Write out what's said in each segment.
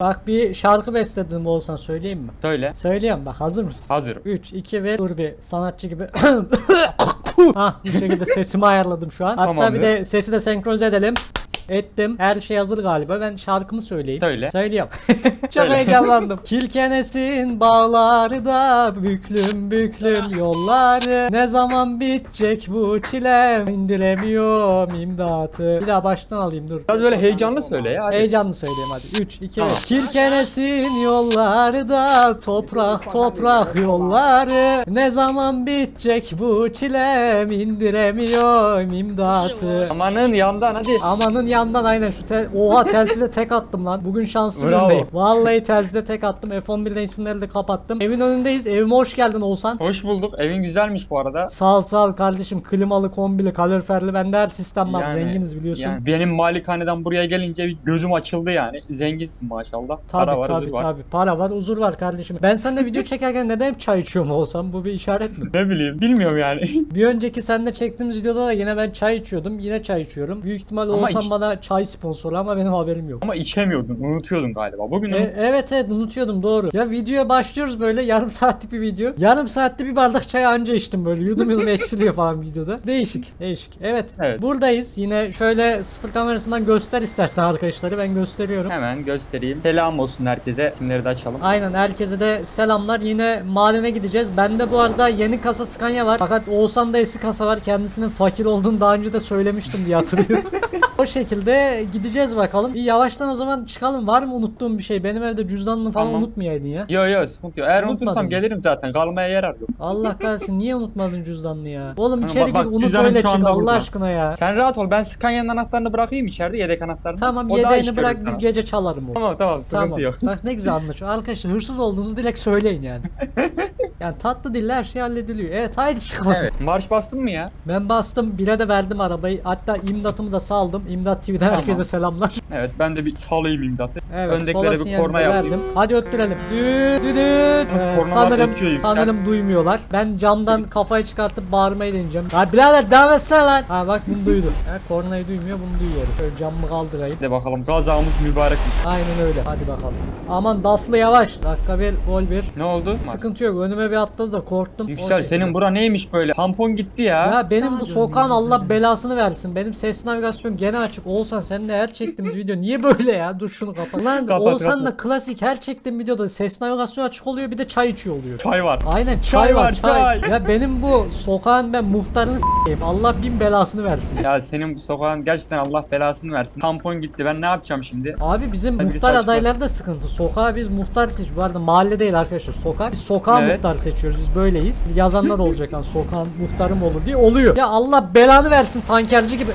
Bak bir şarkı besledim olsan söyleyeyim mi? Söyle. Söyleyeyim bak hazır mısın? Hazırım. 3, 2 ve dur bir sanatçı gibi. ah bu şekilde sesimi ayarladım şu an. Hatta Tamamdır. bir de sesi de senkronize edelim. Ettim. Her şey hazır galiba. Ben şarkımı söyleyeyim. Söyle. Söyleyeyim. Çok Söyle. heyecanlandım. Kilkenesin bağları da büklüm büklüm yolları. Ne zaman bitecek bu çilem? İndiremiyorum imdatı. Bir daha baştan alayım dur. Biraz böyle heyecanlı söyle ya. Hadi. Heyecanlı söyleyeyim hadi. 3, 2, Tamam. 1. Kilkenesin yolları da toprak toprak yolları. Ne zaman bitecek bu çilem indiremiyorum imdatı. Amanın yandan hadi. Amanın yandan aynen şu tel... Oha telsize tek attım lan. Bugün şanslı Bravo. günündeyim. Vallahi telsize tek attım. F11'den isimleri de kapattım. Evin önündeyiz. Evime hoş geldin Oğuzhan. Hoş bulduk. Evin güzelmiş bu arada. Sağ ol sağ ol kardeşim. Klimalı, kombili, kaloriferli. Bende her sistem var. Yani- Zenginiz biliyorsun. Yani benim malikaneden buraya gelince bir gözüm açıldı yani. Zenginsin maşallah. Tabii Para var, tabii huzur var. tabii. Para var, huzur var kardeşim. Ben seninle video çekerken neden hep çay içiyorum olsam? Bu bir işaret mi? Ne bileyim bilmiyorum yani. Bir önceki seninle çektiğimiz videoda da yine ben çay içiyordum. Yine çay içiyorum. Büyük ihtimalle Ama olsam iç- bana çay sponsoru ama benim haberim yok. Ama içemiyordun, unutuyordun galiba. Bugün E, evet evet unutuyordum doğru. Ya videoya başlıyoruz böyle yarım saatlik bir video. Yarım saatte bir bardak çay anca içtim böyle. Yudum yudum eksiliyor falan videoda. Değişik değişik. Evet, Evet. buradayız. Yine şöyle sıfır kamerasından göster istersen arkadaşları ben gösteriyorum. hemen göstereyim. Selam olsun herkese. İsimleri de açalım. Aynen herkese de selamlar. Yine madene gideceğiz. Bende bu arada yeni kasa Scania var. Fakat Oğuzhan'da eski kasa var. Kendisinin fakir olduğunu daha önce de söylemiştim diye hatırlıyorum. o şekilde gideceğiz bakalım. Bir yavaştan o zaman çıkalım. Var mı unuttuğum bir şey? Benim evde cüzdanını falan Tamam. unutmayaydın ya. Yo yo sıkıntı yok. Eğer Unutmadın unutursam mı? gelirim zaten. Kalmaya yer arıyorum. Allah kahretsin niye unutmadın cüzdanını ya? Oğlum Bak, içeri bak, gir unut cüzdanım öyle çık Allah burada. aşkına ya. Sen rahat ol. Ben Scania'nın anahtarını bırakayım içeride yedek anahtarını. Tamam O yedeğini bırak biz sana. gece çalarım onu. Tamam tamam sıkıntı Tamam. yok. Bak ne güzel anlaşıyor. Arkadaşlar hırsız olduğunuzu direkt söyleyin yani. yani tatlı dille her şey hallediliyor. Evet haydi çıkalım. Evet. Marş bastın mı ya? Ben bastım bire de verdim arabayı. Hatta imdatımı da saldım. İmdat TV'den herkese selamlar. Evet ben de bir salayım imdatı. Evet Öndekilere bir sinyalini korna de yapayım. verdim. Hadi öttürelim. Nasıl Ee, kornalar sanırım sanırım duymuyorlar. Ben camdan kafayı çıkartıp bağırmayı deneyeceğim. Ha birader devam etsene lan. Ha bak bunu duydu. Ha kornayı duymuyor bunu duyuyor. Şöyle camımı kaldırayım. Hadi bakalım kazamız mübarek. Aynen öyle. Hadi bakalım. Aman daflı yavaş. Dakika bir gol bir. Ne oldu? Sıkıntı yok. Önüme bir atladı da korktum. Yüksel senin bura neymiş böyle? Tampon gitti ya. Ya benim bu Sağ sokağın dönmenizi Allah belasını versin. Benim ses navigasyon gene açık. Oğuzhan seninle her çektiğimiz video niye böyle ya? Dur şunu kapat. Lan Kapat, Oğuzhan'la klasik her çektiğim videoda ses navigasyon açık oluyor bir de çay içiyor oluyor. Çay var. Aynen çay, Çay var var, çay. çay. Ya benim bu sokağın ben muhtarını s**eyim. Allah bin belasını versin. Ya senin bu sokağın gerçekten Allah belasını versin. Tampon gitti. Ben ne yapacağım şimdi? Abi bizim Hadi muhtar adayları da sıkıntı. Sokağa biz muhtar seç. Bu arada mahalle değil arkadaşlar. Sokak. Biz sokağa Evet. muhtar seçiyoruz. Biz böyleyiz. Yazanlar olacak hani sokağın muhtarım olur diye oluyor. Ya Allah belanı versin tankerci gibi.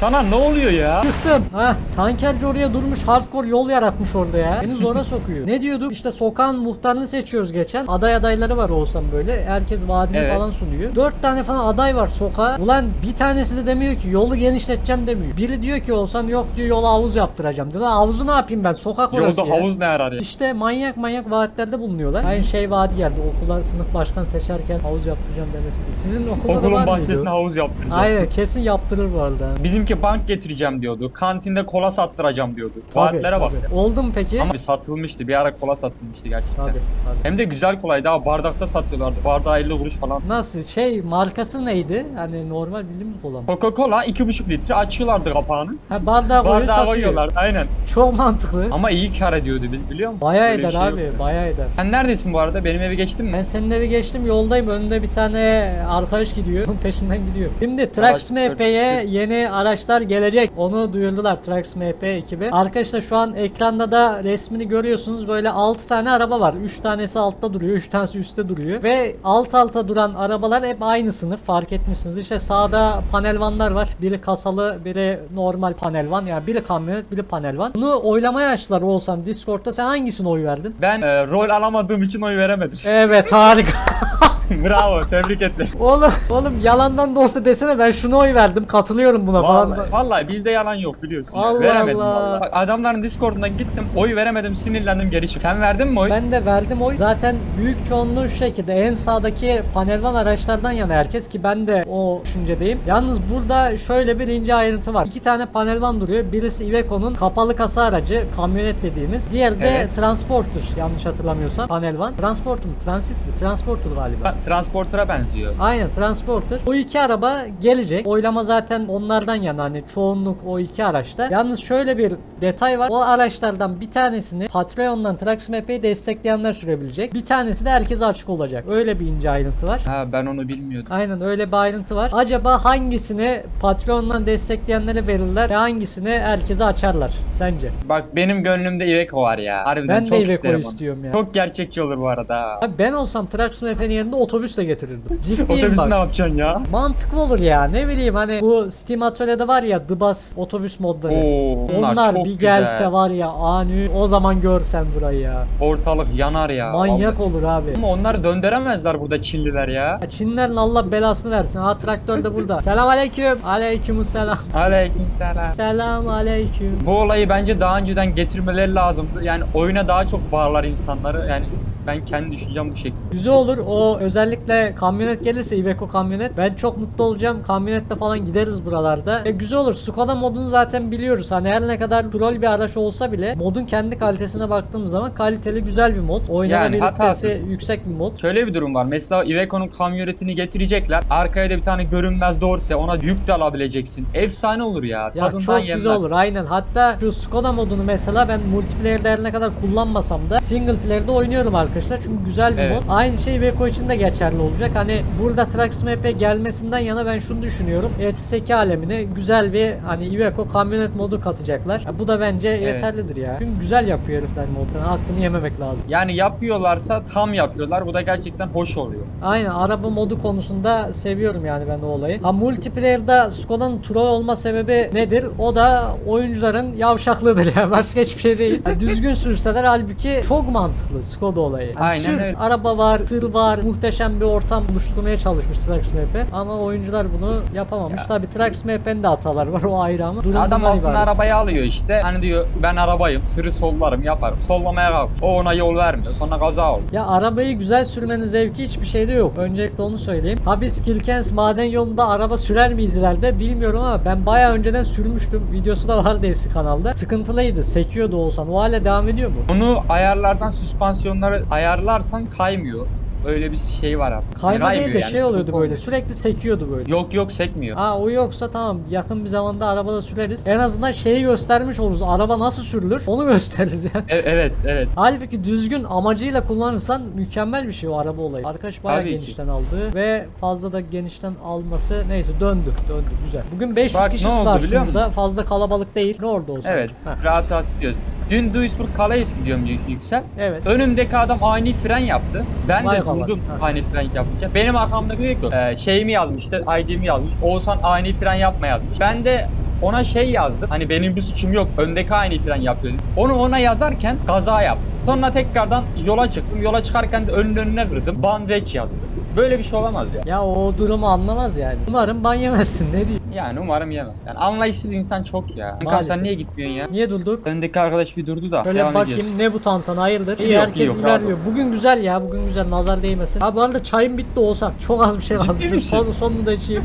Sana ne oluyor ya? Çıktım. Ha, tankerci oraya durmuş hardcore yol yaratmış orada ya. Beni zora sokuyor. ne diyorduk? İşte sokağın muhtarını seçiyoruz geçen. Aday adayları var olsam böyle. Herkes vaadini Evet. falan sunuyor. Dört tane falan aday var sokağa. Ulan bir tanesi de demiyor ki yolu genişleteceğim demiyor. Biri diyor ki olsan yok diyor yola havuz yaptıracağım diyor. Havuzu ne yapayım ben? Sokak orası Yolda ya. havuz ne arar ya? İşte manyak manyak vaatlerde bulunuyorlar. Aynı şey vaadi geldi. Okula sınıf başkan seçerken havuz yaptıracağım demesi. Sizin okulda da Okulun var mıydı? bahçesine o? havuz yaptıracağım. Aynen kesin yaptırır bu arada. Bizimki bank getireceğim diyordu. Kantinde kola sattıracağım diyordu. Vaatlere bak. Oldu mu peki? Ama satılmıştı. Bir ara kola satılmıştı gerçekten. Tabii tabii. Hem de güzel kolaydı ha. Bardakta satıyorlardı. Bardağı 50 kuruş falan. Nasıl şey markası neydi? Hani normal bildiğimiz kola mı? Coca-Cola 2,5 litre açıyorlardı kapağını. Ha bardağa koyuyor Bardağa satıyor. koyuyorlardı aynen. Çok mantıklı. Ama iyi kar ediyordu bil- biliyor musun? Bayağı Böyle eder şey abi yoktu. bayağı eder. Sen neredesin bu arada? Benim evi geçtin mi? Ben senin evi geçtim yoldayım. Önünde bir tane arkadaş gidiyor. Onun peşinden gidiyor. Şimdi Trax MP'ye yeni araçlar gelecek. Onu duyurdular Trax MP ekibi. Arkadaşlar şu an ekranda da resmini görüyorsunuz. Böyle 6 tane araba var. 3 tanesi altta duruyor 3 tanesi üstte duruyor. Ve alt alta duran arabalar hep aynı sınıf. Fark etmişsiniz. İşte sağda panel vanlar var. Biri kasalı biri normal panel van. Yani biri kamyonet biri panel van. Bunu oylamaya açtılar olsan Discord'da sen hangisine oy verdin? Ben e, rol alamadığım için oy veremedim. Evet harika. Bravo tebrik ederim. Oğlum oğlum yalandan da olsa desene ben şuna oy verdim katılıyorum buna falan. Vallahi, vallahi bizde yalan yok biliyorsun. Allah veremedim Allah. vallahi. Bak, adamların Discord'undan gittim. Oy veremedim sinirlendim geri çıktım. Sen verdin mi oy? Ben de verdim oy. Zaten büyük çoğunluğu şu şekilde en sağdaki panelvan araçlardan yana herkes ki ben de o düşüncedeyim. Yalnız burada şöyle bir ince ayrıntı var. İki tane panelvan duruyor. Birisi Iveco'nun kapalı kasa aracı kamyonet dediğimiz. Diğeri de Evet. Transporter yanlış hatırlamıyorsam panelvan. Transporter mı? Transit mi? Transporter galiba. Tra- Transporter'a benziyor. Aynen Transporter. Bu iki araba gelecek. Oylama zaten onlardan yana hani çoğunluk o iki araçta. Yalnız şöyle bir detay var. O araçlardan bir tanesini Patreon'dan Trax MP'yi destekleyenler sürebilecek. Bir tanesi de herkese açık olacak. Öyle bir ince ayrıntı var. Ha ben onu bilmiyordum. Aynen öyle bir ayrıntı var. Acaba hangisini Patreon'dan destekleyenlere verirler ve hangisini herkese açarlar sence? Bak benim gönlümde Iveco var ya. Harbiden Ben de çok Iveco isterim onu. istiyorum ya. Çok gerçekçi olur bu arada. Abi ben olsam Trax MP'nin yerinde otobüsle getirirdim. Ciddiyim Otobüsü bak. ne yapacaksın ya? Mantıklı olur ya. Ne bileyim hani bu Steam Atölye'de var ya The Bus otobüs modları. Oo, Onlar, çok bir güzel. gelse var ya ani o zaman görsen burayı ya. Ortalık yanar ya. Manyak vallahi. olur abi. Ama onları döndüremezler burada Çinliler ya. Ya Çinlerin Allah belasını versin. Ha traktör de burada. Selam aleyküm. Aleyküm selam. Aleykümselam. Selam aleyküm. Bu olayı bence daha önceden getirmeleri lazımdı. Yani oyuna daha çok bağlar insanları. Yani ben kendi düşüncem bu şekilde. Güzel olur. O özellikle kamyonet gelirse Iveco kamyonet. Ben çok mutlu olacağım. Kamyonetle falan gideriz buralarda. E, güzel olur. Skoda modunu zaten biliyoruz. Hani her ne kadar troll bir araç olsa bile modun kendi kalitesine baktığımız zaman kaliteli güzel bir mod. Oynanabilitesi hatasız. yüksek bir mod. Şöyle bir durum var. Mesela Iveco'nun kamyonetini getirecekler. Arkaya da bir tane görünmez dorse ona yük de alabileceksin. Efsane olur ya. Ya Tadından çok yenmez. güzel olur aynen. Hatta şu Skoda modunu mesela ben multiplayer'de her ne kadar kullanmasam da single player'de oynuyorum arkadaşlar. Çünkü güzel bir Evet. mod. Aynı şey Iveco için de geçerli olacak. Hani burada Trax MP gelmesinden yana ben şunu düşünüyorum. ETS2 alemine güzel bir hani Iveco kamyonet modu katacaklar. Ya bu da bence yeterlidir ya. Çünkü güzel yapıyor herifler moddan. Hakkını yememek lazım. Yani yapıyorlarsa tam yapıyorlar. Bu da gerçekten hoş oluyor. Aynen araba modu konusunda seviyorum yani ben o olayı. Ha multiplayer'da Skoda'nın troll olma sebebi nedir? O da oyuncuların yavşaklığıdır ya. Başka hiçbir şey değil. Ha, düzgün sürseler halbuki çok mantıklı Skoda olayı. Hani Aynen sür, öyle. araba var, tır var, muhteşem bir ortam oluşturmaya çalışmış Trax MP. Ama oyuncular bunu yapamamış. Ya. Tabi Trax MP'nin de hatalar var o ayrı ama. Durum Adam altına ibaret. arabayı alıyor işte. Hani diyor ben arabayım. Sırı sollarım yaparım. Sollamaya kalk. O ona yol vermiyor. Sonra kaza oldu. Ya arabayı güzel sürmenin zevki hiçbir şeyde yok. Öncelikle onu söyleyeyim. Ha biz Kilkens maden yolunda araba sürer miyiz ileride bilmiyorum ama ben bayağı önceden sürmüştüm. Videosu da vardı eski kanalda. Sıkıntılıydı. Sekiyordu olsan. O hala devam ediyor mu? Bunu ayarlardan süspansiyonları ayarlarsan kaymıyor. Öyle bir şey var artık. Kayma Kaymıyor değil de yani, şey oluyordu böyle. olmuyor. Sürekli sekiyordu böyle. Yok yok sekmiyor. Ha o yoksa tamam yakın bir zamanda arabada süreriz. En azından şeyi göstermiş oluruz. Araba nasıl sürülür onu gösteririz yani. E- evet evet. Halbuki düzgün amacıyla kullanırsan mükemmel bir şey o araba olayı. Arkadaş bayağı Tabii ki. genişten aldı ve fazla da genişten alması neyse döndü döndü güzel. Bugün 500 Bak, kişi ne oldu var biliyor sunucuda fazla kalabalık değil. Ne orada olsa. Evet. Rahat rahat gidiyoruz. Dün Duisburg Calais gidiyorum Yük- Yüksel. Evet. Önümdeki adam ani fren yaptı. Ben Vay de kavat. durdum Ha. ani fren yapınca. Benim arkamdaki Yük e, şeyimi yazmıştı, ID'mi yazmış. Oğuzhan ani fren yapma yazmış. Ben de ona şey yazdım. Hani benim bir suçum yok. Öndeki ani fren yapıyor. dedim. Onu ona yazarken kaza yaptım. Sonra tekrardan yola çıktım. Yola çıkarken de önün önüne kırdım. Bandage yazdı. Böyle bir şey olamaz ya. Ya o durumu anlamaz yani. Umarım ban yemezsin ne diyeyim. Yani umarım yemez. Yani anlayışsız insan çok ya. Kankam Maalesef. sen niye gitmiyorsun ya? Niye durduk? Öndeki arkadaş bir durdu da. Devam bakayım ediyoruz. ne bu tantana hayırdır? İyi Yok, herkes yok, ilerliyor. Bugün güzel ya bugün güzel nazar değmesin. Ha bu arada çayım bitti olsan. Çok az bir şey kaldı. Misin? Son, sonunu da içeyim.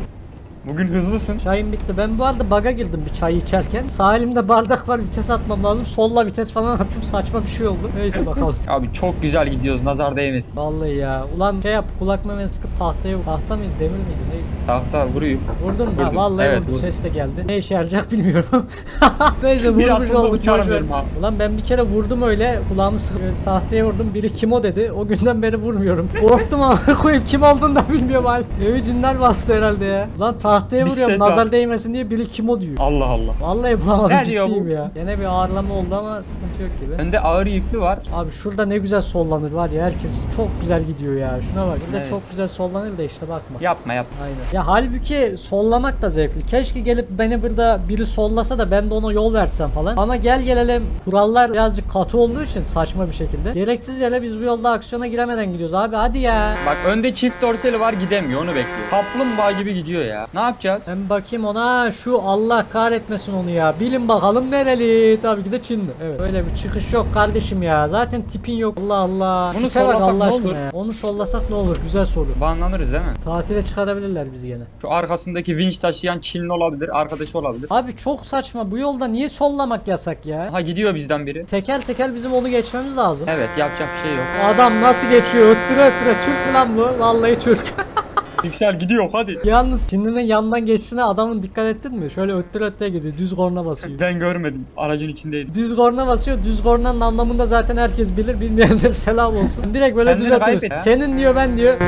Bugün hızlısın. Çayım bitti. Ben bu arada baga girdim bir çay içerken. Sağ elimde bardak var vites atmam lazım. Solla vites falan attım saçma bir şey oldu. Neyse bakalım. Abi çok güzel gidiyoruz nazar değmesin. Vallahi ya. Ulan şey yap kulak memeni sıkıp tahtaya vur. Tahta mıydı demir miydi neydi? Tahta vuruyor. Vurdun mu? Vurdum. vallahi Evet, vurdu. vurdum. Ses de geldi. Ne işe yarayacak bilmiyorum. Neyse Bir vurmuş olduk. uçarım boş ver. derim abi. Ulan ben bir kere vurdum öyle kulağımı sıkıp böyle tahtaya vurdum. Biri kim o dedi. O günden beri vurmuyorum. Korktum ama koyayım kim olduğunu da bilmiyorum hal. Evi cinler bastı herhalde ya. Lan tahtaya Bir vuruyorum ses nazar değmesin diye biri kim o diyor. Allah Allah. Vallahi bulamadım Ne ciddiyim bu? ya. Gene bir ağırlama oldu ama sıkıntı yok gibi. Önde ağır yüklü var. Abi şurada ne güzel sollanır var ya herkes çok güzel gidiyor ya. Şuna bak. Burada Evet. çok güzel sollanır da işte bakma. Yapma yapma. Aynen. Ya halbuki sollamak da zevkli. Keşke gelip beni burada biri sollasa da ben de ona yol versem falan. Ama gel gelelim kurallar birazcık katı olduğu için saçma bir şekilde. Gereksiz yere biz bu yolda aksiyona giremeden gidiyoruz abi hadi ya. Bak önde çift dorsali var gidemiyor onu bekliyor. Kaplumbağa gibi gidiyor ya. Ne yapacağız? Ben bakayım ona şu Allah kahretmesin onu ya. Bilin bakalım nereli? Tabii ki de Çinli. Evet. Öyle bir çıkış yok kardeşim ya. Zaten tipin yok. Allah Allah. Bunu Tipe bak sollasak Allah ne aşkına olur? ya. Onu sollasak ne olur? Güzel soru. Banlanırız değil mi? Tatile çıkarabilirler bizi gene. Şu arkasındaki vinç taşıyan Çinli olabilir, arkadaşı olabilir. Abi çok saçma. Bu yolda niye sollamak yasak ya? Ha gidiyor bizden biri. Tekel tekel bizim onu geçmemiz lazım. Evet yapacak bir şey yok. Adam nasıl geçiyor? Öttüre öttüre. Türk mü lan bu? Vallahi Türk. Yüksel gidiyor hadi. Yalnız Çinli'nin yandan geçtiğine adamın dikkat ettin mi? Şöyle öttüre öttüre gidiyor. Düz korna basıyor. Ben görmedim. Aracın içindeydim. Düz korna basıyor. Düz kornanın anlamında zaten herkes bilir. Bilmeyenler selam olsun. Direkt böyle Kendini düz atıyorsun. kaybet ya. Senin diyor ben diyor.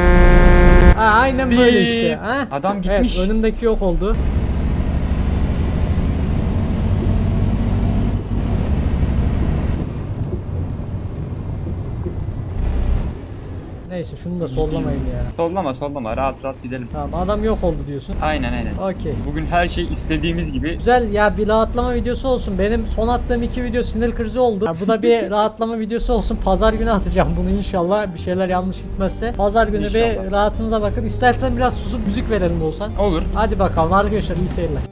Ha, aynen böyle işte. Ha? Adam gitmiş. Evet önümdeki yok oldu. Neyse şunu da sollamayın ya. Sollama sollama rahat rahat gidelim. Tamam adam yok oldu diyorsun. Aynen aynen. Okey. Bugün her şey istediğimiz gibi. Güzel ya bir rahatlama videosu olsun. Benim son attığım iki video sinir krizi oldu. Ya bu da bir rahatlama videosu olsun. Pazar günü atacağım bunu inşallah. Bir şeyler yanlış gitmezse. Pazar günü bir İnşallah. rahatınıza bakın. İstersen biraz susup müzik verelim olsan. Olur. Hadi bakalım arkadaşlar iyi seyirler.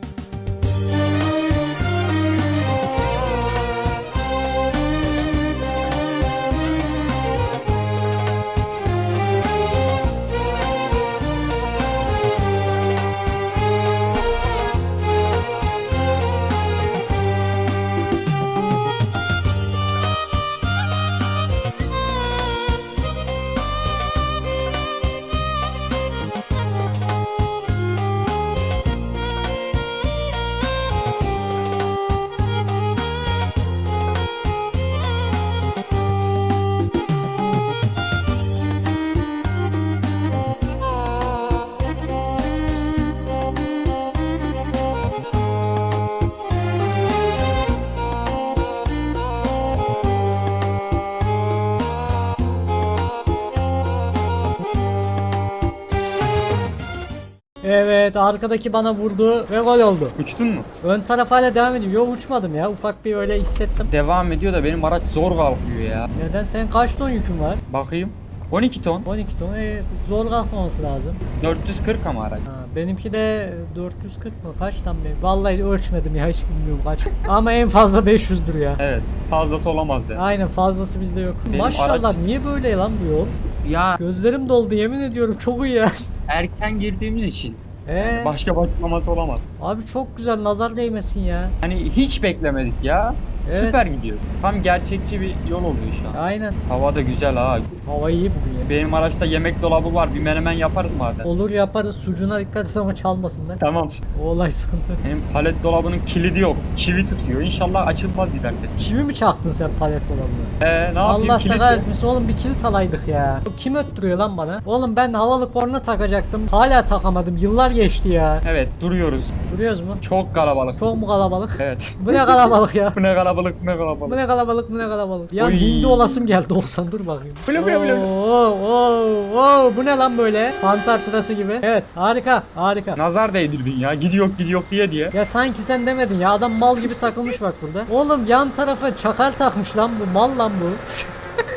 Evet arkadaki bana vurdu ve gol oldu. Uçtun mu? Ön taraf hala devam ediyor. Yo uçmadım ya. Ufak bir öyle hissettim. Devam ediyor da benim araç zor kalkıyor ya. Neden? Senin kaç ton yükün var? Bakayım. 12 ton. 12 ton. E, zor kalkmaması lazım. 440 ama araç. Ha, benimki de 440 mı? Kaç lan benim? Vallahi ölçmedim ya hiç bilmiyorum kaç. Ama en fazla 500'dür ya. Evet. Fazlası olamazdı. Aynen fazlası bizde yok. Benim Maşallah araç- niye böyle lan bu yol? Ya Gözlerim doldu yemin ediyorum çok iyi ya. erken girdiğimiz için Ee, başka açıklaması olamaz. abi çok güzel nazar değmesin ya. Hani hiç beklemedik ya. Evet. Süper gidiyor. Tam gerçekçi bir yol oluyor şu an. Aynen. Hava da güzel ha. Hava iyi bugün ya. Benim araçta yemek dolabı var. Bir menemen yaparız madem. Olur yaparız. Sucuğuna dikkat et ama çalmasınlar. Tamam. O olay sıkıntı. Benim palet dolabının kilidi yok. Çivi tutuyor. İnşallah açılmaz giderken. Çivi mi çaktın sen palet dolabına? Eee ne yapayım Allah da kahretmesin oğlum bir kilit alaydık ya. Kim öttürüyor lan bana? Oğlum ben havalı korna takacaktım. Hala takamadım. Yıllar geçti ya. Evet duruyoruz. Duruyoruz mu? Çok kalabalık. Çok mu kalabalık? Evet. Bu ne kalabalık ya? Bu ne kalabalık bu ne Bu kalabalık. ne kalabalık bu ne kalabalık. Ya Oy. hindi olasım geldi olsan dur bakayım. Bile bile bile. Oo, oo, oo, bu ne lan böyle? Pantar sırası gibi. Evet harika harika. Nazar değdirdin ya. Gidiyor gidiyor diye diye. Ya sanki sen demedin ya adam mal gibi takılmış bak burada. Oğlum yan tarafa çakal takmış lan bu mal lan bu.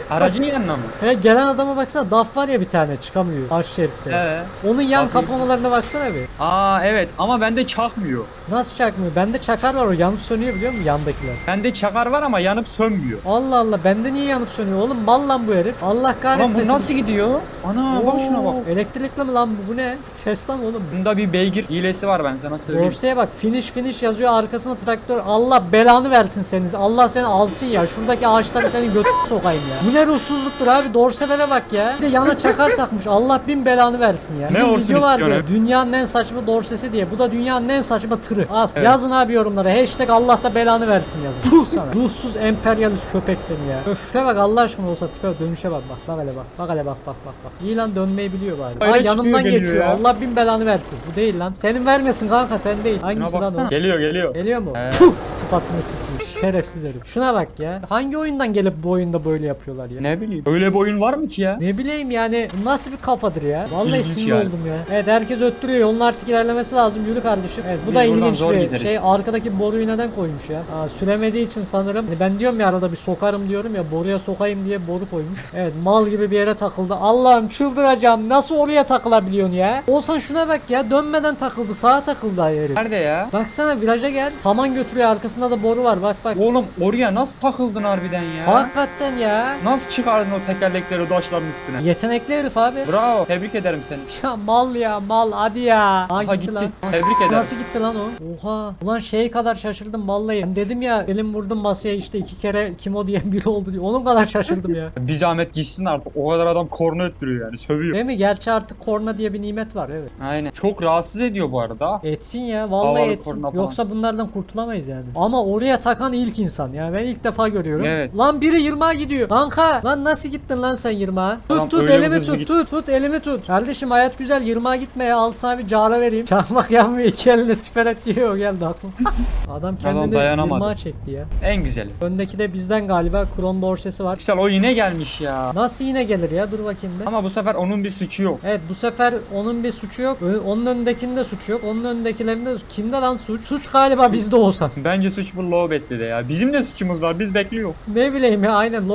Aracın yanına mı? He gelen adama baksana daf var ya bir tane çıkamıyor karşı şeritte. Ee. Onun yan Bakayım. kapamalarına baksana bir. Aa evet ama bende çakmıyor. Nasıl çakmıyor? Bende çakar var o yanıp sönüyor biliyor musun yandakiler? Bende çakar var ama yanıp sönmüyor. Allah Allah bende niye yanıp sönüyor oğlum mal lan bu herif. Allah Lan bu kahretmesin. nasıl gidiyor? Ana bak şuna bak. Oo, Elektrikli mi lan bu? Bu ne? Tesla mı oğlum? Bunda bir beygir hilesi var ben sana söyleyeyim. Dorseye bak finish finish yazıyor arkasına traktör Allah belanı versin seni Allah seni alsın ya şuradaki ağaçları senin götüne sokayım ya Bu ne ruhsuzluktur abi dorselere bak ya. Bir de yana çakar takmış. Allah bin belanı versin ya. Bizim olsun video vardı. istiyorsun? Dünyanın en saçma dorsesi diye. Bu da dünyanın en saçma tırı. Al Evet. yazın abi yorumlara. Hashtag Allah da belanı versin yazın. Puh sana. Ruhsuz emperyalist köpek seni ya. Öf şuraya bak Allah aşkına olsa tipe dönüşe bak bak. Bak hele bak. Bak hele bak bak bak bak. İyi lan dönmeyi biliyor bari. Öyle Ay yanımdan çıkıyor, geliyor geçiyor. ya. Allah bin belanı versin. Bu değil lan. Senin vermesin kanka sen değil. Şuna Hangisi lan baksana. o? Geliyor geliyor. Geliyor mu? Puh sıfatını sikeyim. Şerefsiz herif. Şuna bak ya. Hangi oyundan gelip bu oyunda böyle yapıyorlar ya? Ne bileyim. Öyle bir oyun var mı ki ya? Ne bileyim yani bu nasıl bir kafadır ya? Vallahi İlginç sinir yani. oldum ya. Evet herkes öttürüyor. Yolun artık ilerlemesi lazım. Yürü kardeşim. Evet bu Biz da buradan ilginç zor bir gideriz. şey. Arkadaki boruyu neden koymuş ya? Aa, süremediği için sanırım. Hani ben diyorum ya arada bir sokarım diyorum ya boruya sokayım diye boru koymuş. Evet mal gibi bir yere takıldı. Allah'ım çıldıracağım. Nasıl oraya takılabiliyorsun ya? Olsan şuna bak ya. Dönmeden takıldı. Sağa takıldı herif. Nerede ya? Baksana viraja gel. Saman götürüyor. Arkasında da boru var. Bak bak. Oğlum oraya nasıl takıldın harbiden ya? Hakikaten ya. Nasıl çıkardın o tekerlekleri daşların üstüne? Yetenekli herif abi. Bravo. Tebrik ederim seni. Ya mal ya mal hadi ya. Aa, gitti, gitti. lan. Tebrik ederim. Nasıl gitti lan o? Oha. Ulan şey kadar şaşırdım vallahi. Ben dedim ya elim vurdum masaya işte iki kere kim o diyen biri oldu diye. Onun kadar şaşırdım ya. Bir zahmet gitsin artık. O kadar adam korna öttürüyor yani. Sövüyor. Değil mi? Gerçi artık korna diye bir nimet var evet. Aynen. Çok rahatsız ediyor bu arada. Etsin ya vallahi Havalı etsin. Yoksa bunlardan kurtulamayız yani. Ama oraya takan ilk insan ya. Ben ilk defa görüyorum. Evet. Lan biri 20'a gidiyor. Kanka lan nasıl gittin lan sen 20'a? Tut tut öyle elimi hızlı tut tut tut elimi tut. Kardeşim hayat güzel 20'a gitme ya. Al sana bir cara vereyim. Çakmak yanmıyor iki eline siper et diyor. Geldi aklıma. Adam kendini dayanamadı. 20'a çekti ya. En güzeli. Öndeki de bizden galiba. Kron dorsesi var. Güzel o yine gelmiş ya. Nasıl yine gelir ya? Dur bakayım bir. Ama bu sefer onun bir suçu yok. Evet bu sefer onun bir suçu yok. Ö- Onun önündekinde suçu yok. Onun önündekilerinde kimde lan suç? Suç galiba bizde olsan. Bence suç bu Lowbet'li de ya. Bizim de suçumuz var. Biz bekliyor. Ne bileyim ya aynen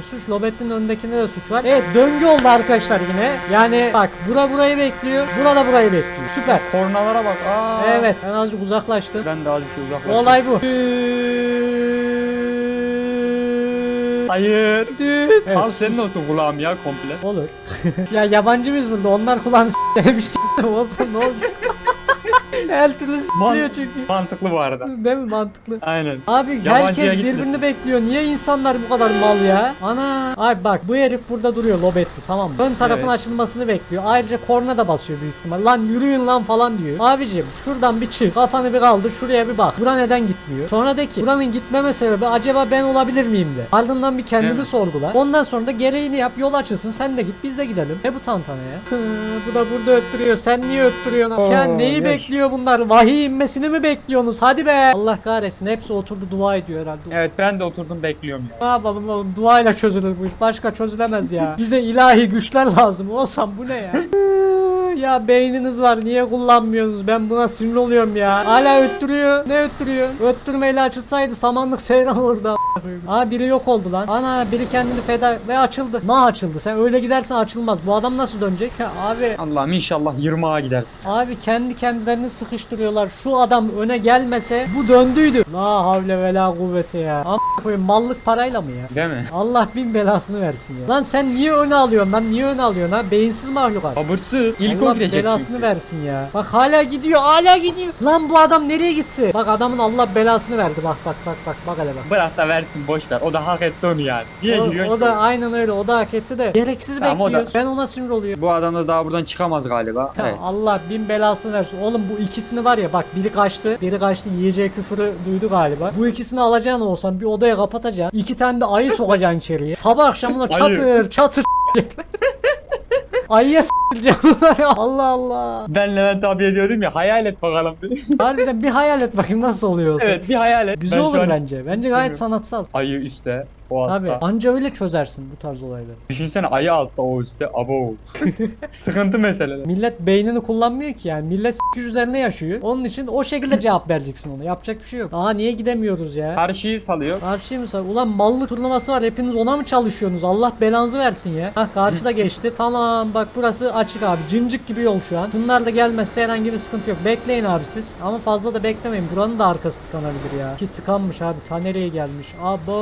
Lobetti'deymiş suç. Lobetti'nin önündekinde de suç var. Evet döngü oldu arkadaşlar yine. Yani bak bura burayı bekliyor. Bura da burayı bekliyor. Süper. Kornalara bak. Aa. Evet ben azıcık uzaklaştım. Ben de azıcık uzaklaştım. Olay bu. Hayır. Düt. Evet, Al senin olsun kulağım ya komple. Olur. ya yabancı mıyız burada? Onlar kulağını s***leri olsun ne olacak? Her türlü s***liyor çünkü. Mantıklı bu arada. Değil mi mantıklı? Aynen. Abi Yabancıya herkes gitmesin. birbirini bekliyor. Niye insanlar bu kadar mal ya? Ana. Abi bak bu herif burada duruyor lobetli tamam mı? Ön tarafın Evet. açılmasını bekliyor. Ayrıca korna da basıyor büyük ihtimal. Lan yürüyün lan falan diyor. Abicim şuradan bir çık. Kafanı bir kaldır şuraya bir bak. Bura neden gitmiyor? Sonra de ki buranın gitmeme sebebi acaba ben olabilir miyim de. Ardından bir kendini Evet. sorgula. Ondan sonra da gereğini yap. Yol açılsın. Sen de git biz de gidelim. Ne bu tantana ya? Hı, bu da burada öttürüyor. Sen niye öttürüyorsun? Ya Oo, neyi yaş. bekliyor bunlar? Vahiy inmesini mi bekliyorsunuz? Hadi be. Allah kahretsin. Hepsi oturdu dua ediyor herhalde. Evet ben de oturdum bekliyorum ya. Ne yapalım oğlum duayla çözülür bu iş. Başka çözülemez ya. Bize ilahi güçler lazım. Olsam bu ne ya? ya beyniniz var niye kullanmıyorsunuz? Ben buna sinir oluyorum ya. Hala öttürüyor. Ne öttürüyor? Öttürmeyle açılsaydı samanlık seyran olurdu. Aa biri yok oldu lan. Ana biri kendini feda ve açıldı. Ne açıldı? Sen öyle gidersen açılmaz. Bu adam nasıl dönecek? Ya abi Allah'ım inşallah 20'a gidersin. Abi kendi kendilerini sıkıştırıyorlar. Şu adam öne gelmese bu döndüydü. La havle ve la kuvvete ya. Ama koyayım mallık parayla mı ya? Değil mi? Allah bin belasını versin ya. Lan sen niye öne alıyorsun lan? Niye öne alıyorsun ha? Beyinsiz mahlukat. Sabırsız. İlk Allah belasını çünkü. versin ya. Bak hala gidiyor, hala gidiyor. Lan bu adam nereye gitsin? Bak adamın Allah belasını verdi. Bak bak bak bak bak hele bak. Bırak da versin boş ver. O da hak etti onu yani. Niye O, giriyorsun o da aynen öyle. O da hak etti de. Gereksiz Tamam, o da- bekliyor. Ben ona sinir oluyor. Bu adam da daha buradan çıkamaz galiba. Ya Evet. Allah bin belasını versin. Oğlum bu ikisini var ya bak biri kaçtı. Biri kaçtı yiyeceği küfürü duydu galiba. Bu ikisini alacağın olsan bir odaya kapatacaksın. İki tane de ayı sokacaksın içeriye. Sabah akşamına çatır çatır Ayıya bunları. Allah Allah. Ben Levent abiye diyordum ya hayal et bakalım. Harbiden bir hayal et bakayım nasıl oluyor olsa. evet bir hayal et. Güzel Ben şu olur an bence. Bence gayet sanatsal. Ayı üstte. O Tabi altta. anca öyle çözersin bu tarz olayları. Düşünsene ayı altta o üstte. Abo. Sıkıntı meseleler. Millet beynini kullanmıyor ki yani. Millet s**k üzerine yaşıyor. Onun için o şekilde cevap vereceksin ona. Yapacak bir şey yok. Aa niye gidemiyoruz ya? Karşıyı salıyor. Karşıyı mı sar? Ulan mallı turnuması var. Hepiniz ona mı çalışıyorsunuz? Allah belanızı versin ya. Hah karşıda geçti. Tamam bak burası açık abi. Cincik gibi yol şu an. Bunlar da gelmezse herhangi bir sıkıntı yok. Bekleyin abi siz. Ama fazla da beklemeyin. Buranın da arkası tıkanabilir ya. Ki tıkanmış abi. Ta nereye gelmiş? Abo.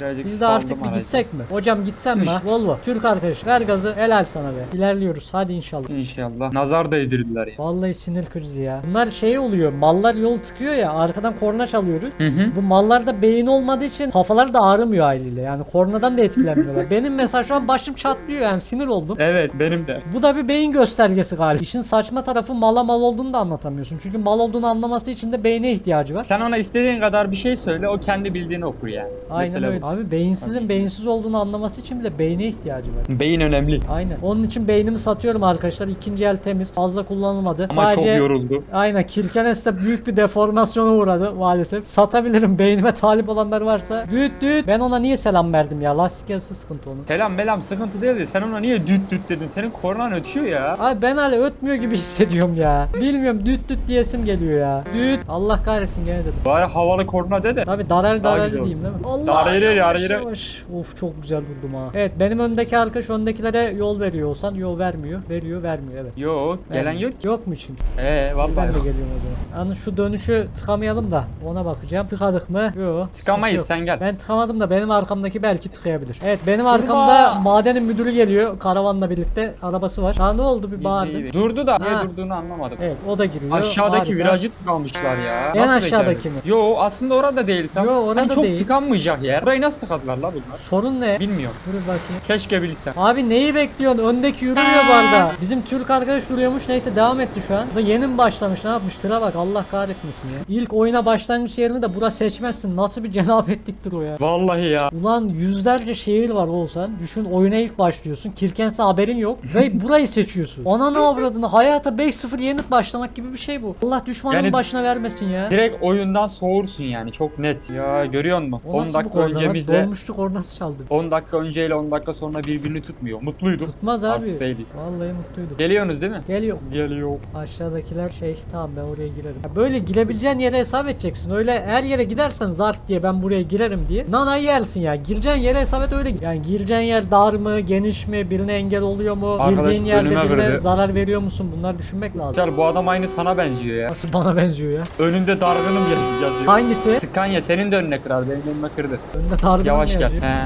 Ya Birazcık Biz de artık bir aracı. gitsek mi? Hocam gitsem mi? Volvo. Türk arkadaş. Ver gazı. Helal sana be. İlerliyoruz. Hadi inşallah. İnşallah. Nazar değdirdiler ya. Vallahi sinir krizi ya. Bunlar şey oluyor. Mallar yol tıkıyor ya. Arkadan korna çalıyoruz. Hı hı. Bu mallarda beyin olmadığı için kafaları da ağrımıyor haliyle. Yani kornadan da etkilenmiyorlar. Benim mesela şu an başım çatlıyor yani sinir oldum. Evet benim de. Bu da bir beyin göstergesi galiba. İşin saçma tarafı mala mal olduğunu da anlatamıyorsun. Çünkü mal olduğunu anlaması için de beyne ihtiyacı var. Sen ona istediğin kadar bir şey söyle o kendi bildiğini okur yani. Aynen Mesele öyle. bu. Abi beyinsizin beyinsiz olduğunu anlaması için bile beyne ihtiyacı var. Beyin önemli. Aynen. Onun için beynimi satıyorum arkadaşlar. İkinci el temiz. Fazla kullanılmadı. Ama Sadece çok yoruldu. Aynen Kirkenes'te büyük bir deformasyona uğradı maalesef. Satabilirim beynime talip olanlar varsa. Düt düt. Ben ona niye selam verdim ya? Lastik yazısı sıkıntı onun. Selam melam sıkıntı değil de sen ona niye düt düt dedin? Senin kornan ötüyor ya. Abi ben hala ötmüyor gibi hissediyorum ya. Bilmiyorum düt düt diyesim geliyor ya. Düt. Allah kahretsin gene dedim. Bari havalı korna de de. Tabi darar güzel diyeyim değil mi? Allah Darayır, yavaş darayır. yavaş. Of çok güzel vurdum ha. Evet benim öndeki arkadaş öndekilere yol veriyor olsan yol vermiyor. Veriyor vermiyor evet. Yok gelen yok. Yok mu çünkü? Ee vallahi Ben de yok. geliyorum o zaman. Yalnız şu dönüşü tıkamayalım da ona bakacağım. Tıkadık mı? Yok. Tıkamayız, sıkıntı sen gel. Ben tıkamadım da benim arkamdaki belki tıkayabilir. Evet benim arkamda madenin müdürü geliyor karavanla birlikte arabası var. Ha ne oldu bir bağırdı. İyi, iyi. Durdu da niye Ha. durduğunu anlamadım. Evet o da giriyor. Aşağıdaki Harika. virajı tıkanmışlar ya. En aşağıdaki becerdi? mi? Yo aslında orada değil tam. Yo, orada hani çok değil. tıkanmayacak yer. Burayı nasıl tıkadılar la bunlar? Sorun ne? Bilmiyorum. Dur bakayım. Keşke bilsem. Abi neyi bekliyorsun? Öndeki yürümüyor bu arada. Bizim Türk arkadaş duruyormuş. Neyse devam etti şu an. Da yeni mi başlamış? Ne yapmış? Tıra bak Allah kahretmesin ya. İlk oyuna başlangıç yerini de bura seçmezsin. Nasıl bir cenabetliktir o ya. Vallahi ya. Ulan yüzlerce şehir var olsan. Düşün oyuna ilk başlıyorsun. Kirkens'e haberin yok. Ve burayı seçiyorsun. Ona ne avradını? Hayata 5-0 yenip başlamak gibi bir şey bu. Allah düşmanın Yani- başına vermesin ya. Direkt oyundan soğursun yani çok net. Ya görüyor musun? O 10 nasıl bu dakika korna lan? öncemizle Dolmuştuk orası çaldı. 10 dakika önceyle 10 dakika sonra birbirini tutmuyor. Mutluyduk. Tutmaz Artık abi. değiliz. Vallahi mutluyduk. Geliyorsunuz değil mi? Geliyor. Geliyor. Aşağıdakiler şey tamam ben oraya girerim. Ya böyle girebileceğin yere hesap edeceksin. Öyle her yere gidersen zark diye ben buraya girerim diye. Nana yersin ya. Gireceğin yere hesap et öyle. Yani gireceğin yer dar mı, geniş mi, birine engel oluyor mu? Arkadaş Girdiğin yerde birine kırdı. zarar veriyor musun? Bunlar düşünmek lazım. Güzel bu adam aynı sana benziyor ya. Nasıl bana benziyor ya? Önünde dargınım yaz- yazıyor. Hangisi? Tıkan ya senin de önüne kırar benim önüme kırdı. Önde dargın Yavaş mı gel. yazıyor? He.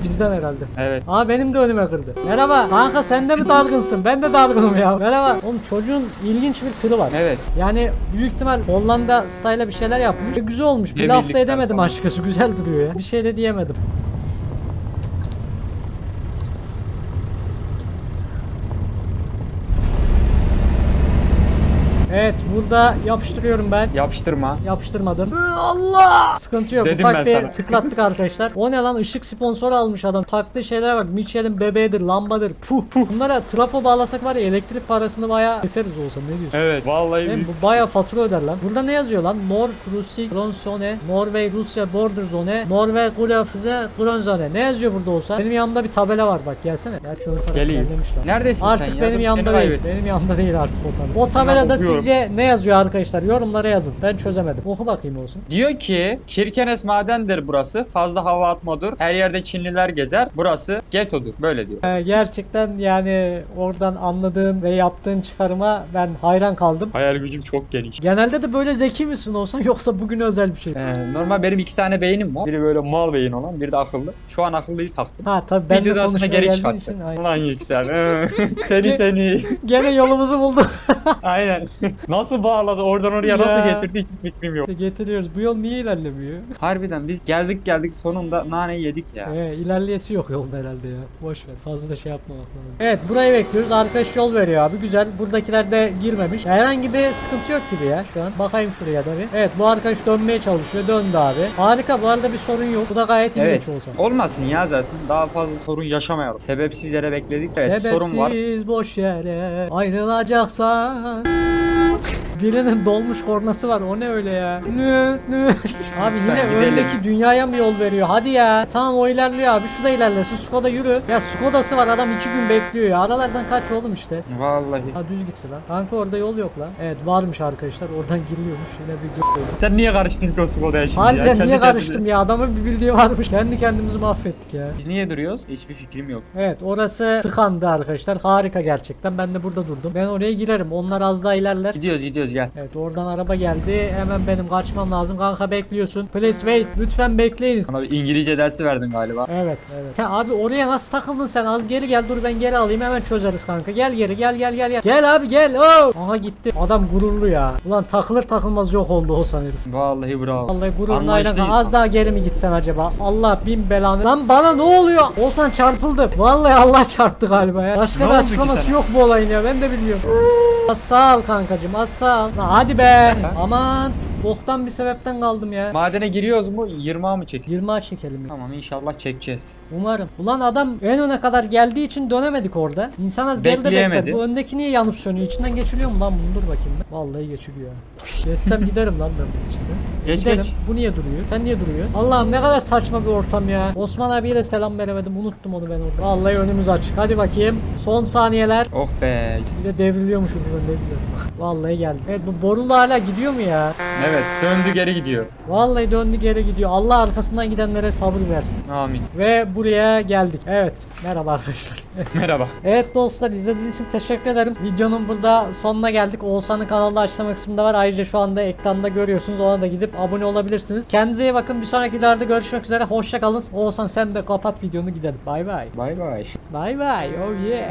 O bizden herhalde. Evet. Aa benim de önüme kırdı. Merhaba. Kanka sen de mi dargınsın? Ben de dargınım ya. Merhaba. Oğlum çocuğun ilginç bir tırı var. Evet. Yani büyük ihtimal Hollanda style'a bir şeyler yapmış. Güzel olmuş. Bir laf da edemedim falan. açıkçası. Güzel duruyor ya. Bir şey de diyemedim. Evet burada yapıştırıyorum ben. Yapıştırma. Yapıştırmadım. Hı, Allah! Sıkıntı yok. Dedim ben Ufak bir sana. tıklattık arkadaşlar. O ne lan? Işık sponsoru almış adam. Taktığı şeylere bak. Michelin bebeğidir, lambadır. Puh. Bunlara trafo bağlasak var ya elektrik parasını bayağı keseriz olsa ne diyorsun? Evet. Vallahi Değil mi? büyük. Bu bayağı fatura öder lan. Burada ne yazıyor lan? Nor Rusi Gronsone, Norveç Rusya Border Zone, Norveç Gulafize Gronzone. Ne yazıyor burada olsa? Benim yanımda bir tabela var bak gelsene. Gerçi ön taraf Geleyim. ilerlemiş lan. Neredesin Artık sen ya? benim Dur, yanımda değil. kaybettim. Benim yanımda değil artık o tabela. O tabelada okuyorum. Sizce ne yazıyor arkadaşlar? Yorumlara yazın. Ben çözemedim. Oku bakayım olsun. Diyor ki Kirkenes madendir burası. Fazla hava atmadır. Her yerde Çinliler gezer. Burası getodur. Böyle diyor. Ee, gerçekten yani oradan anladığın ve yaptığın çıkarıma ben hayran kaldım. Hayal gücüm çok geniş. Genelde de böyle zeki misin olsan yoksa bugün özel bir şey. Ee, normal benim iki tane beynim var. Biri böyle mal beyin olan, biri de akıllı. Şu an akıllıyı taktım. Ha tabii ben de konuşmaya geri geldiğin için. aynen. Ulan yüksel. Ee, seni Ge- seni. Gene yolumuzu bulduk. Aynen. Nasıl bağladı? Oradan oraya nasıl Ya. getirdi hiç fikrim yok. Getiriyoruz. Bu yol niye ilerlemiyor? Harbiden biz geldik geldik sonunda nane yedik ya. Ee, ilerleyesi yok yolda herhalde ya. Boş ver. Fazla da şey yapmamak lazım. Evet burayı bekliyoruz. Arkadaş yol veriyor abi. Güzel. Buradakiler de girmemiş. Herhangi bir sıkıntı yok gibi ya şu an. Bakayım şuraya da bir. Evet bu arkadaş dönmeye çalışıyor. Döndü abi. Harika. Bu arada bir sorun yok. Bu da gayet ilginç Evet. olsa. Olmasın ya zaten. Daha fazla sorun yaşamayalım. Sebepsiz yere bekledik. Evet sorun var. Sebepsiz boş yere ayrılacaksan Birinin dolmuş kornası var o ne öyle ya Nü, nü. Abi yine gidelim. öndeki dünyaya mı yol veriyor hadi ya Tamam o ilerliyor abi şu da ilerlesin Skoda yürü Ya Skoda'sı var adam iki gün bekliyor ya Aralardan kaç oğlum işte Vallahi. Ha düz gitti lan Kanka orada yol yok lan Evet varmış arkadaşlar oradan giriliyormuş yine bir Sen niye karıştın ki o Skoda'ya şimdi ya? Harbiden Kendi niye kendine. karıştım ya adamın bir bildiği varmış Kendi kendimizi mahvettik ya Biz niye duruyoruz? Hiçbir fikrim yok. Evet orası tıkandı arkadaşlar. Harika gerçekten. Ben de burada durdum. Ben oraya girerim. Onlar az daha ilerler. Gidiyoruz gidiyoruz gidiyoruz gel. Evet oradan araba geldi. Hemen benim kaçmam lazım. Kanka bekliyorsun. Please wait. Lütfen bekleyiniz. Bana bir İngilizce dersi verdin galiba. Evet evet. Ya abi oraya nasıl takıldın sen? Az geri gel dur ben geri alayım hemen çözeriz kanka. Gel geri gel gel gel gel. Gel abi gel. Oh! Aha gitti. Adam gururlu ya. Ulan takılır takılmaz yok oldu o sanırım. Vallahi bravo. Vallahi aynen. insan. Az daha geri mi gitsen acaba? Allah bin belanı. Lan bana ne oluyor? Olsan çarpıldı. Vallahi Allah çarptı galiba ya. Başka Ne bir açıklaması sana? yok bu olayın ya. Ben de bilmiyorum. Sağ ol kankacım ol. Lan hadi be. Aman. Boktan bir sebepten kaldım ya. Madene giriyoruz mu 20 mı çek? 20 çekelim. ya. Tamam inşallah çekeceğiz. Umarım. Ulan adam en öne kadar geldiği için dönemedik orada. İnsan az geride Bekleyemedi. bekler. Bu öndeki niye yanıp sönüyor? İçinden geçiliyor mu lan bunu? Dur bakayım ben. Vallahi geçiliyor. Geçsem giderim lan ben bunun içinden. Geç, giderim. geç. Bu niye duruyor? Sen niye duruyor? Allah'ım ne kadar saçma bir ortam ya. Osman abiye de selam veremedim. Unuttum onu ben orada. Vallahi önümüz açık. Hadi bakayım. Son saniyeler. Oh be. Bir de devriliyormuş ucundan ne biliyorum. Vallahi geldi. Evet bu borulu hala gidiyor mu ya? Evet döndü geri gidiyor. Vallahi döndü geri gidiyor. Allah arkasından gidenlere sabır versin. Amin. Ve buraya geldik. Evet. Merhaba arkadaşlar. Merhaba. evet dostlar izlediğiniz için teşekkür ederim. Videonun burada sonuna geldik. Oğuzhan'ın kanalda açıklama kısmında var. Ayrıca şu anda ekranda görüyorsunuz. Ona da gidip abone olabilirsiniz. Kendinize iyi bakın. Bir sonraki videolarda görüşmek üzere. Hoşça kalın. Oğuzhan sen de kapat videonu gidelim. Bay bay. Bay bay. Bay bay. Oh yeah.